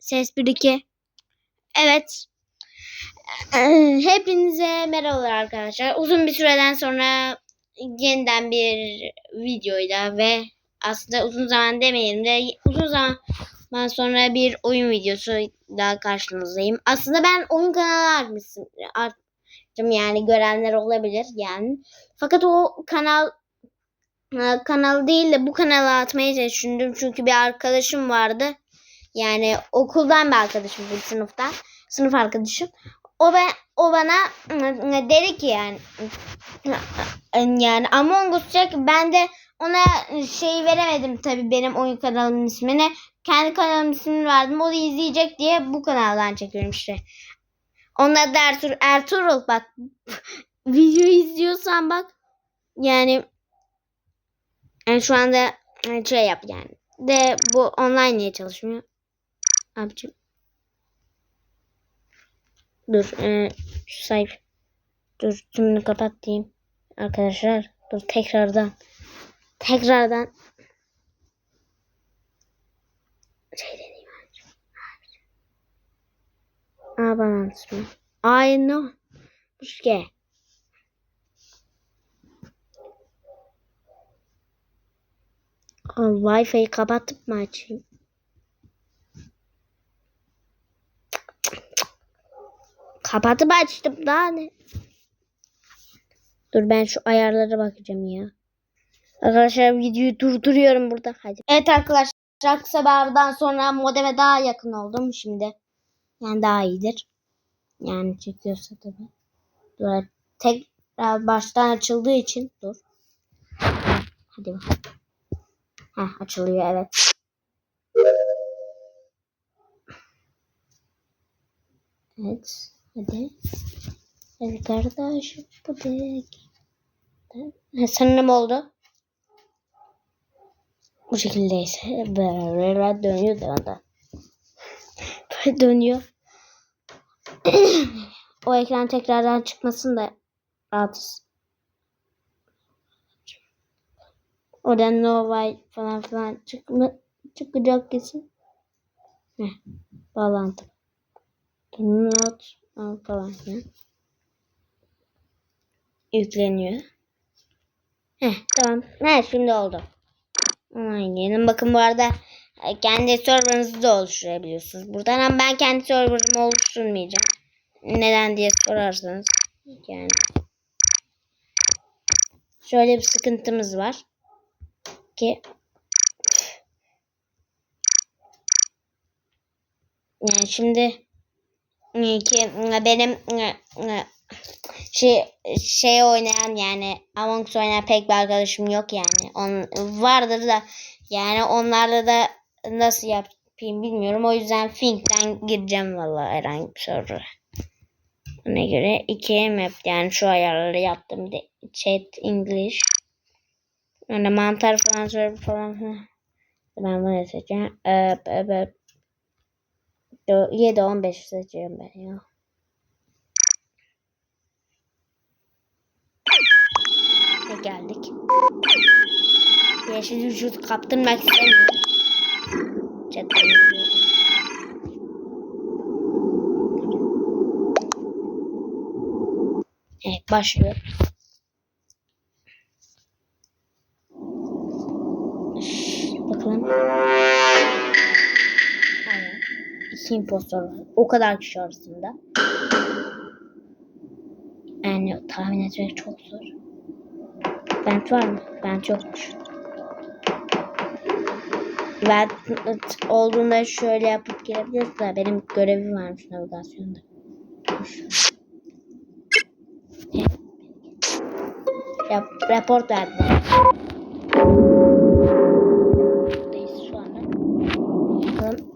Ses 1 2. Evet. Hepinize merhabalar arkadaşlar. Uzun bir süreden sonra yeniden bir videoyla ve aslında uzun zaman demeyelim de uzun zaman sonra bir oyun videosuyla karşınızdayım. Aslında ben oyun kanalı açmışım. Açtım yani görenler olabilir yani. Fakat o kanal e, kanal değil de bu kanala atmayı düşündüm. Çünkü bir arkadaşım vardı. Yani okuldan bir arkadaşım bu sınıftan. Sınıf arkadaşım. O ben o bana ıı, dedi ki yani yani Among Us çek ben de ona şey veremedim tabii benim oyun kanalımın ismini. Kendi kanalımın ismini verdim. O da izleyecek diye bu kanaldan çekiyorum işte. Onun adı Ertuğrul. Ertuğrul bak videoyu izliyorsan bak yani yani şu anda e, şey yap yani. De bu online niye çalışmıyor? Abicim. Dur. E, şu. Dur tümünü kapat diyeyim. Arkadaşlar. Dur tekrardan. Tekrardan. Şey deneyim. Aa bana ismi. I know. Aa, Wi-Fi'yi kapatıp mı açayım? Kapatıp açtım daha ne? Dur ben şu ayarlara bakacağım ya. Arkadaşlar videoyu durduruyorum burada. Hadi. Evet arkadaşlar kısa bir aradan sonra modeme daha yakın oldum şimdi. Yani daha iyidir. Yani çekiyorsa tabii. Dur tekrar baştan açıldığı için dur. Hadi bakalım. Heh, açılıyor evet. Evet. Hadi. Evet kardeş. Bu dek. Ha, sanırım oldu. Bu şekildeyse böyle dönüyor da. Böyle dönüyor. o ekran tekrardan çıkmasın da rahatız. Oradan no white falan filan çıkma, çıkacak kesin. Heh, bağlantı. Not falan filan. Yükleniyor. Heh, tamam. Ne şimdi oldu. Aynen. Bakın bu arada e, kendi serverınızı da oluşturabiliyorsunuz. Buradan ama ben kendi serverımı oluşturmayacağım. Neden diye sorarsanız. Yani. Şöyle bir sıkıntımız var. Ki yani şimdi ki benim şey şey oynayan yani Among Us oynayan pek bir arkadaşım yok yani. On, vardır da yani onlarla da nasıl yapayım bilmiyorum. O yüzden Fink'ten gireceğim valla herhangi bir soru. Ona göre iki map yani şu ayarları yaptım. De, chat English. Yani mantar falan falan. Ben bunu seçeceğim. Ee, 7 15 seçiyorum ben ya. Ve geldik. Yeşil vücut kaptırmak istemiyorum. Chatten Evet başlıyor. İki impostor var. O kadar kişi arasında. Yani tahmin etmek çok zor. Bent var mı? Bent yokmuş. Bent olduğunda şöyle yapıp girebiliriz de benim görevim varmış navigasyonda. Yap, raport verdi. Buradayız şu anda. Bakalım.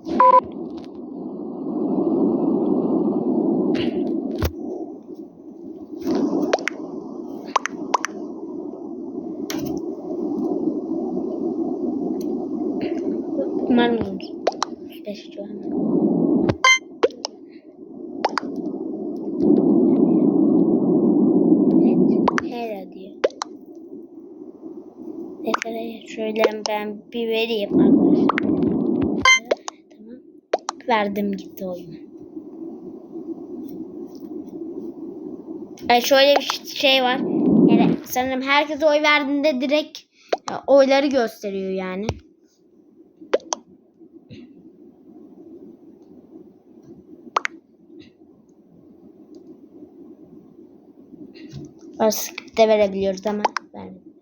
Umarım olur. 5 civarında. Evet. Hera diyor. Mesela şöyle ben bir vereyim arkadaşlar. Tamam. Verdim gitti oyun. Yani şöyle bir şey var. Yani sanırım herkese oy verdiğinde direkt oyları gösteriyor yani. Skip de verebiliyoruz ama vermedim.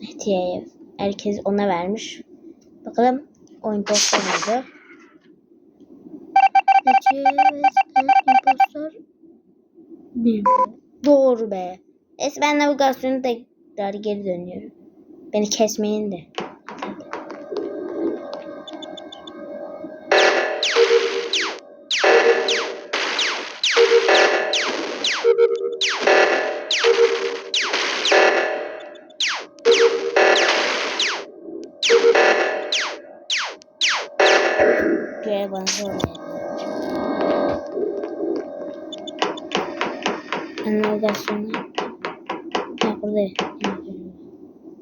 Hediye herkes ona vermiş. Bakalım oyun posta impostor Doğru be. Neyse ben navigasyonu tekrar geri dönüyorum. Beni kesmeyin de. Görev bana navigasyonu Ha buradayım.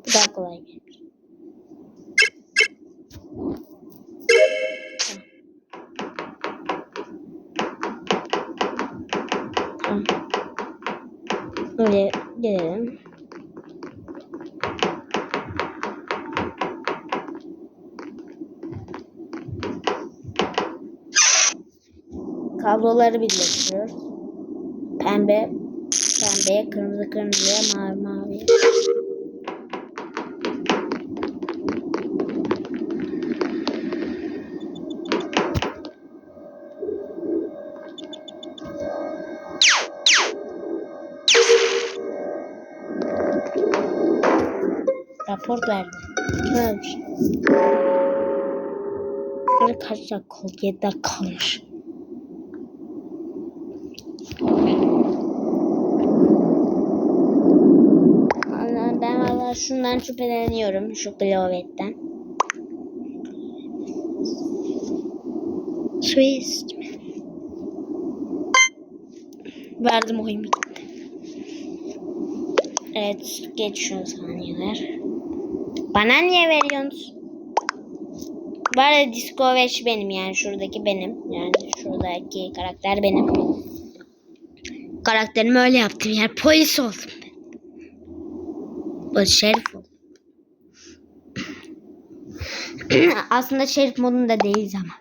Bu daha kolay gelmiş. Tamam. Böyle gelelim. Kabloları birleştiriyoruz. Pembe pembeye, kırmızı kırmızıya, mavi mavi. Rapor verdi. Kim ölmüş? Kaç dakika oldu? 7 dakika kalmış. Vallahi ben şundan şüpheleniyorum. Şu Glovet'ten. Twist mi? Verdim oyun bitti. Evet geçiyor saniyeler. Bana niye veriyorsunuz? Var ya Disco Veş benim yani şuradaki benim. Yani şuradaki karakter benim. Karakterimi öyle yaptım yani polis oldum. Bu şerif oldum. Aslında şerif modunda değiliz ama.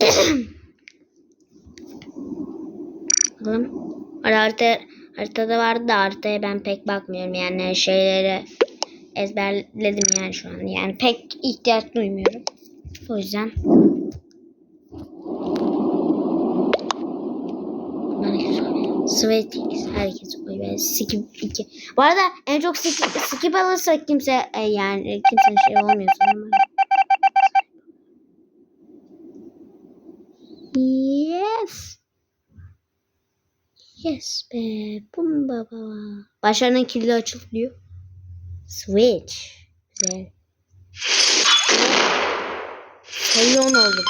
Bakalım. Harita, haritada vardı da haritaya ben pek bakmıyorum. Yani şeyleri ezberledim yani şu an. Yani pek ihtiyaç duymuyorum. O yüzden. Sweatix herkes oy verir. Skip 2. Bu arada en çok skip, skip alırsa kimse e, yani kimsenin şey olmuyor sanırım. Yes. Yes be. Bum baba. Başlarının kilidi açılıyor. Switch. Güzel. Milyon oldum.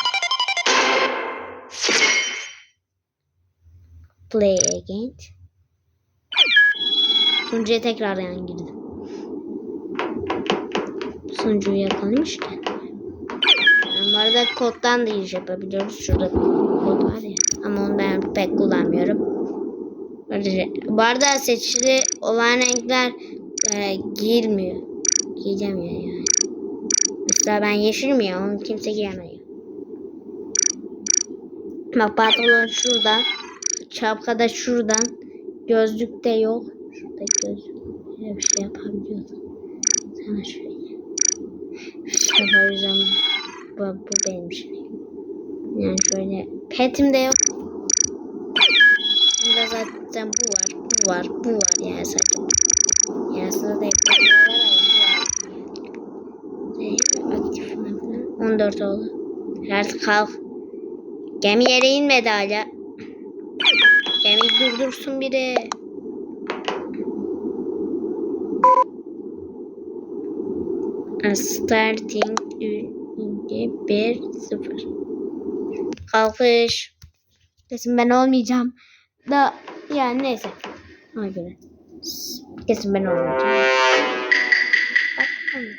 Play again. Sunucuya tekrardan girdim. Sunucuyu yapalmışken. Yani bu arada koddan da giriş yapabiliyoruz. Şurada kod var ya. Ama onu ben pek kullanmıyorum. Bu arada seçili olan renkler e, girmiyor. Giyemiyor yani. Mesela ben yeşil ya? Onu kimse giyemiyor. Bak pantolon şurada. Şapka da şuradan. Gözlük de yok. Şurada gözlük. Böyle bir şey yapabiliyordum. Sana şöyle. Şapka yüzden bu, bu benim şeyim. Yani şöyle. Petim de yok. Bunda zaten bu var. Bu var. Bu var yani zaten. Yani aslında da yapıyorlar ama bu var. Aktif falan. 14 oldu. Artık kalk. Gemi yere inmedi hala. Durdursun biri. Starting 1 0 Kalkış. Kesin ben olmayacağım. Da yani neyse. Ona göre. Kesin ben olmayacağım. Olmayacağım.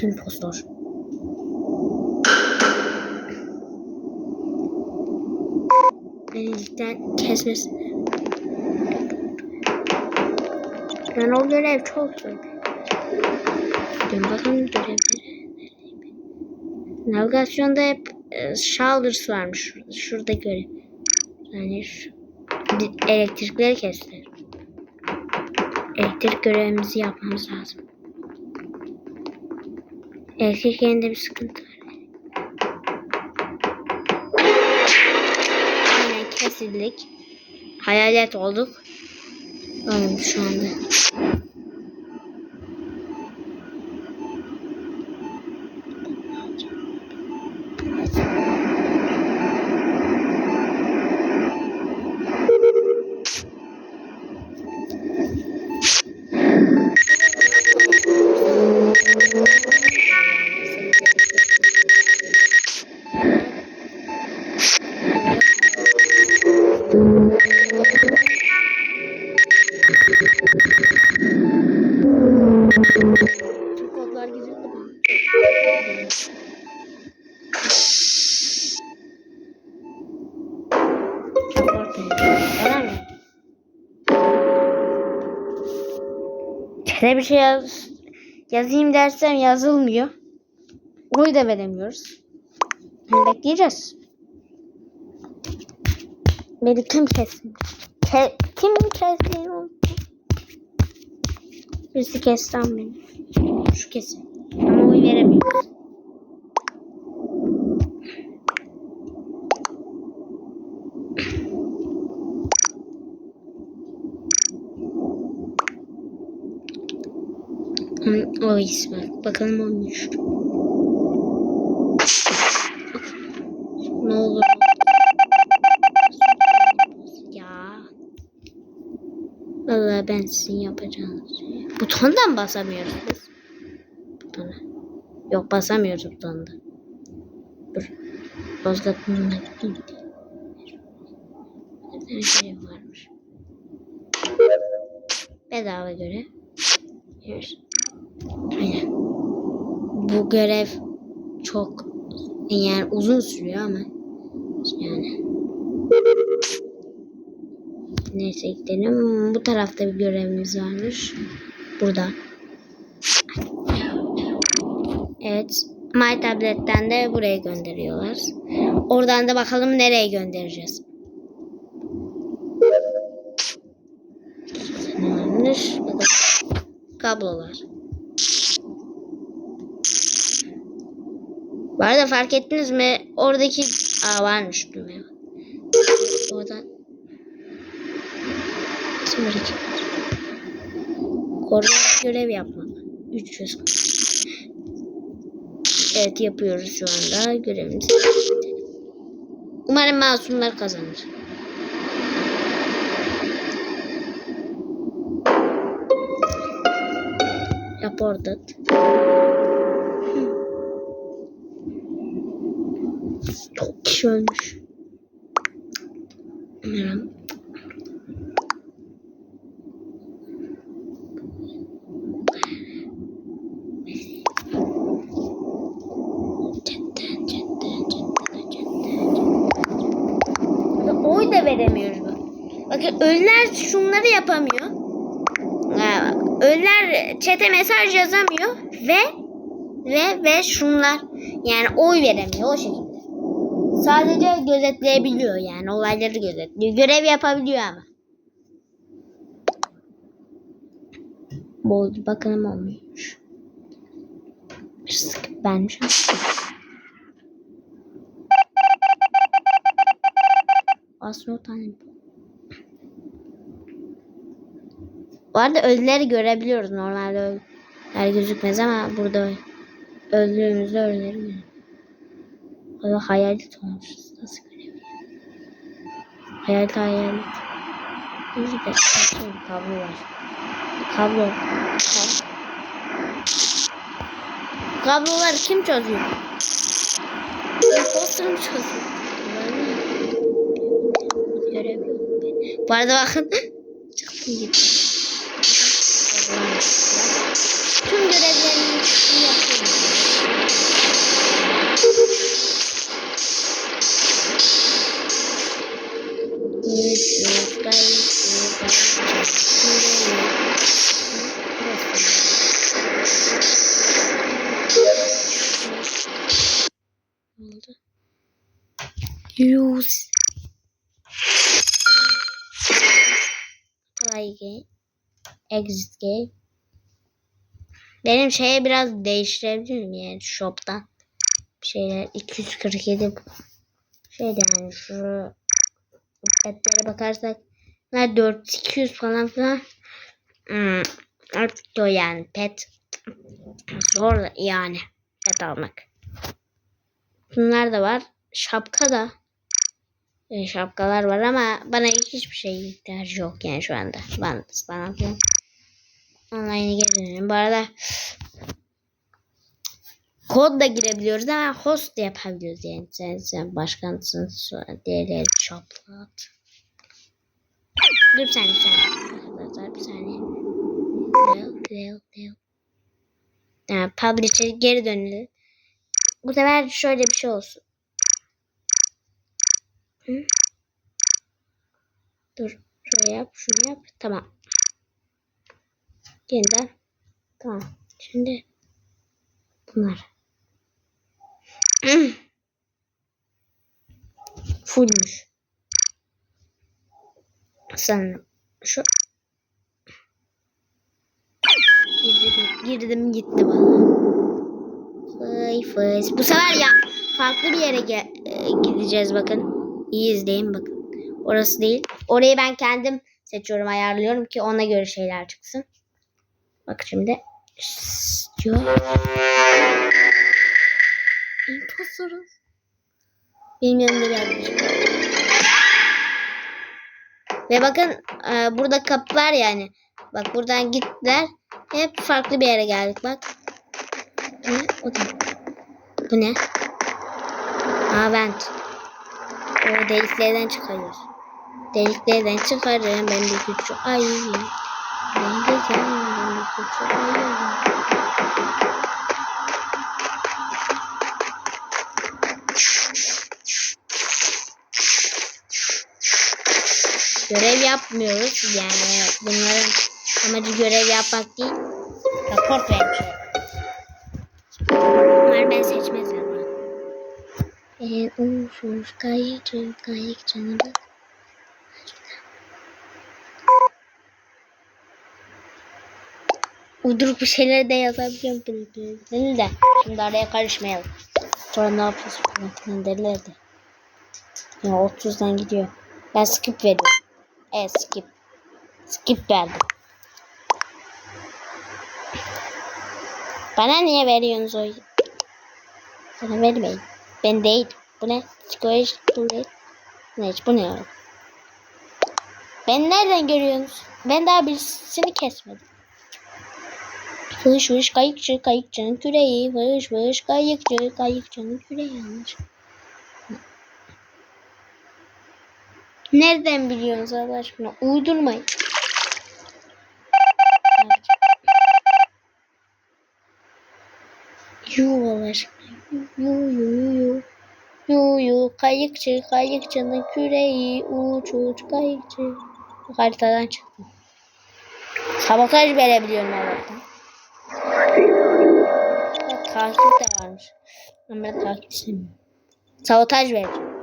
Kim postor? Beni ilkten kesmesin. Ben o görev çok zor. Dün bakalım görevleri. Navigasyonda hep e, shoulders varmış şurada. Şurada görev. Yani şu, elektrikleri kesti. Elektrik görevimizi yapmamız lazım. Elektrik yerinde bir sıkıntı var. Aynen kesildik. Hayalet olduk. Oğlum şu anda. Şey yaz, yazayım dersem yazılmıyor. Oy da veremiyoruz. Bekleyeceğiz. Beni kim kessin? Ke kim kessin? Birisi kesti beni. Şu kesin. Ama oy veremiyoruz. O ismi. Bakalım olmuş. Ne olur. Ya. Vallahi ben sizin yapacağınız Butondan basamıyoruz biz. Butona. Yok basamıyoruz butonda. Dur. Yozgat'ın önüne gittim. Bir şey varmış. Bedava görev. Evet. Aynen. Bu görev çok yani uzun sürüyor ama yani neyse gidelim. Bu tarafta bir görevimiz varmış. Burada. Evet. My tabletten de buraya gönderiyorlar. Oradan da bakalım nereye göndereceğiz. Kablolar. Bu arada fark ettiniz mi? Oradaki... Aa varmış düğme. Oradan... İki. Koordinat görev yapmak. 300. Evet yapıyoruz şu anda görevimizi. Umarım masumlar kazanır. Reported. Kişi ölmüş. Umarım. Oy da veremiyoruz bak. Bakın ölüler şunları yapamıyor. Ya, Ölüler çete mesaj yazamıyor ve ve ve şunlar yani oy veremiyor o şekilde. Sadece gözetleyebiliyor yani olayları gözetliyor. Görev yapabiliyor ama. Bol bakalım olmuş. Sıkıp ama. Aslında o tane. Bu arada ölüleri görebiliyoruz. Normalde ölüler gözükmez ama burada öldüğümüzde ölüleri görüyoruz. Da hayalet olmuşuz. Nasıl görebiliyoruz? Hayalet hayalet. Bir de şey, kablo var. Kablo. Kab- Kabloları kim çözüyor? Imposter mı çözüyor? Göremiyorum. Bu arada bakın. Çıktım gittim. Tüm görevlerimi yapıyorum. Exit game. Benim şeye biraz değiştirebilir miyim yani shop'tan? Şeyler 247 şeyde yani şu petlere bakarsak ne 4 200 falan filan hmm, artık o yani pet zor yani pet almak. Bunlar da var. Şapka da e, şapkalar var ama bana hiçbir şey ihtiyacı yok yani şu anda. Ben falan filan. Online'e geri dönelim. Bu arada kod da girebiliyoruz ama host da yapabiliyoruz yani. Sen, sen başkansın diğerleri çaplat. Dur bir saniye bir saniye. Bir saniye. Leo, Leo, Leo. Yani publisher geri dönelim. Bu sefer şöyle bir şey olsun. Hı? Dur. Şöyle yap. Şunu yap. Tamam. Yeniden. Tamam. Şimdi bunlar. Fullmüş. Sanırım. Şu girdim, girdim gitti bana. Fıy fıy. Bu sefer ya farklı bir yere ge- e, gideceğiz bakın. İyi izleyin bakın. Orası değil. Orayı ben kendim seçiyorum ayarlıyorum ki ona göre şeyler çıksın. Bak şimdi. İmposterız. Benim yanımda gelmiş. Ve bakın e, burada kapılar yani. Bak buradan gittiler. Hep farklı bir yere geldik bak. Ne? O da. Bu ne? Aa vent. O deliklerden çıkarıyoruz. Deliklerden çıkarırım ben bir güçlü ayıyım. Ben de Görev yapmıyoruz yani bunların amacı görev yapmak değil. Rapor vermiş. Bunları ben seçmezler. En uğursuz kayıcı kayık canım. Uyduruk bir şeyler de yazabiliyorum. Değil de. Şimdi araya karışmayalım. Sonra ne yapıyoruz falan filan derler de. Ya 30'dan gidiyor. Ben skip veriyorum. Evet skip. Skip verdim. Bana niye veriyorsunuz o? Bana vermeyin. Ben değil. Bu ne? Psikolojik bu ne? Ne bu ne? Ben nereden görüyorsunuz? Ben daha birisini kesmedim. Fış fış kayıkçı kayıkçının küreği. Fış fış kayıkçı kayıkçının küreği yanlış. Nereden biliyorsunuz Allah aşkına? Uydurmayın. Yu Allah aşkına. Yu yu yu yu. Yu yu kayıkçı kayıkçının küreği. Uç uç kayıkçı. Haritadan çıktım. Sabotaj verebiliyorum Allah'tan. Takip de varmış. Ben takip istemiyorum. Sabotaj vereceğim.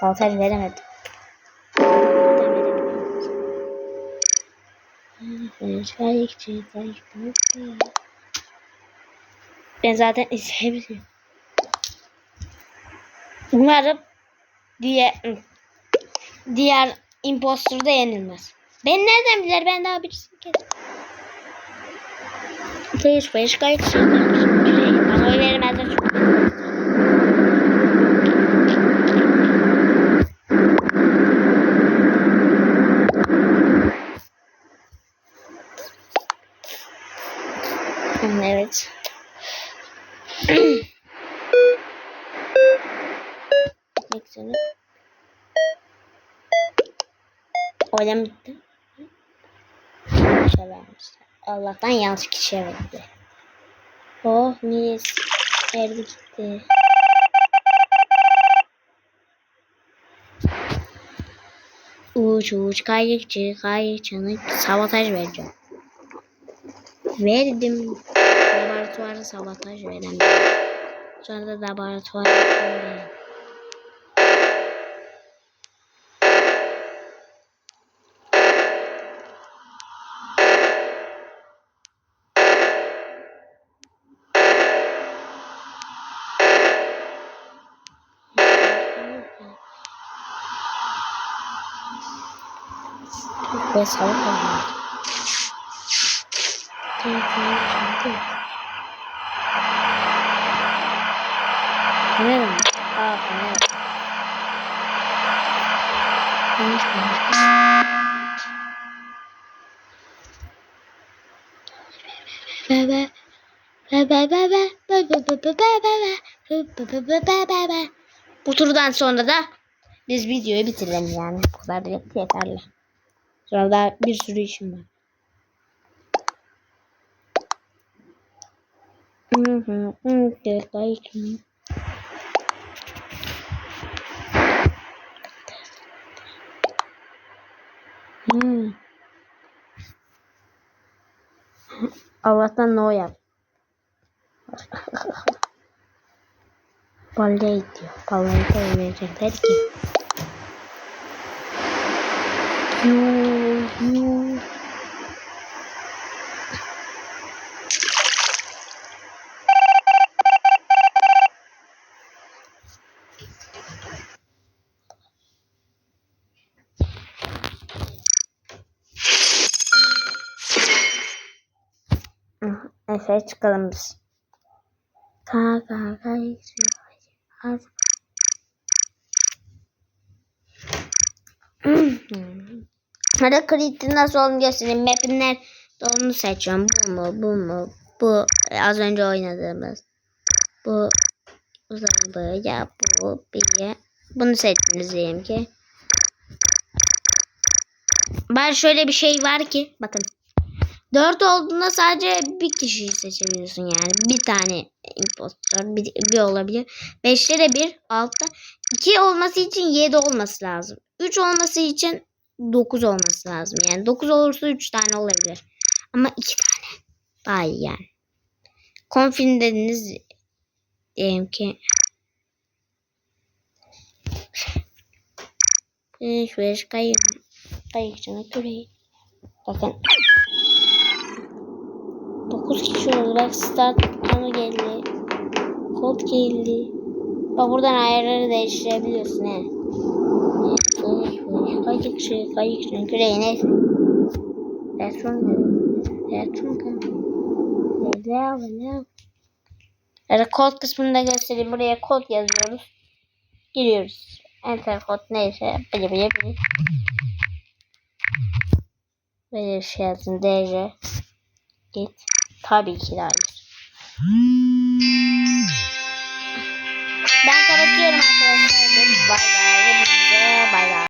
Sabotaj veremedim. Ben zaten izleyebiliyorum. Umarım diye diğer impostor da yenilmez. Ben nereden bilir ben daha birisini kestim. Fış fış kayıkçı. Bana oy vermezler çünkü. Evet. Neyse. Oylam bitti. Şey vermişler. Allah'tan yanlış kişiye verdi. Oh mis. Erdi gitti. Uç uç kayıkçı kayıkçının sabotaj vereceğim. Verdim. Laboratuvarı sabotaj veremiyorum. Sonra da laboratuvarı konuş. Bebe. Bebe bebe. Bebe bebe bebe. Bebe bebe bebe. Bu turdan sonra da biz videoyu bitirelim yani. Bu kadar da yeterli. Sonra daha bir sürü işim var. Hmm. Allah'tan no yap. Vallahi diyor. Vallahi para verecekler ki. Hı, Neyse çıkalım biz. Kaka kayısı. Az. Hadi kredi nasıl olduğunu göstereyim. Map'in nerede onu seçiyorum. Bu mu? Bu mu? Bu az önce oynadığımız. Bu uzay ya bu bir. Bunu seçtiniz diyelim ki. Ben şöyle bir şey var ki bakın. 4 olduğunda sadece bir kişiyi seçebiliyorsun yani. Bir tane impostor bir, bir olabilir. 5'te de 1, 6'da 2 olması için 7 olması lazım. 3 olması için 9 olması lazım. Yani 9 olursa 3 tane olabilir. Ama 2 tane daha iyi yani. Confirm dediniz diyelim ki 5 5 kayık kayıkçının küreği. Bakın 9 kişi olarak start kanı geldi. Kod geldi. Bak buradan ayarları değiştirebiliyorsun he. Kayıkçı, kayıkçının küreği neyse. Patron Patron Ne Evet kod kısmını da göstereyim. Buraya kod yazıyoruz. Giriyoruz. Enter kod neyse. Bili bili bili. Böyle bir şey yazın. DC. Git. Tabii ki de hayır. Ben kapatıyorum arkadaşlar. Bay bay. Hepinize bay bay.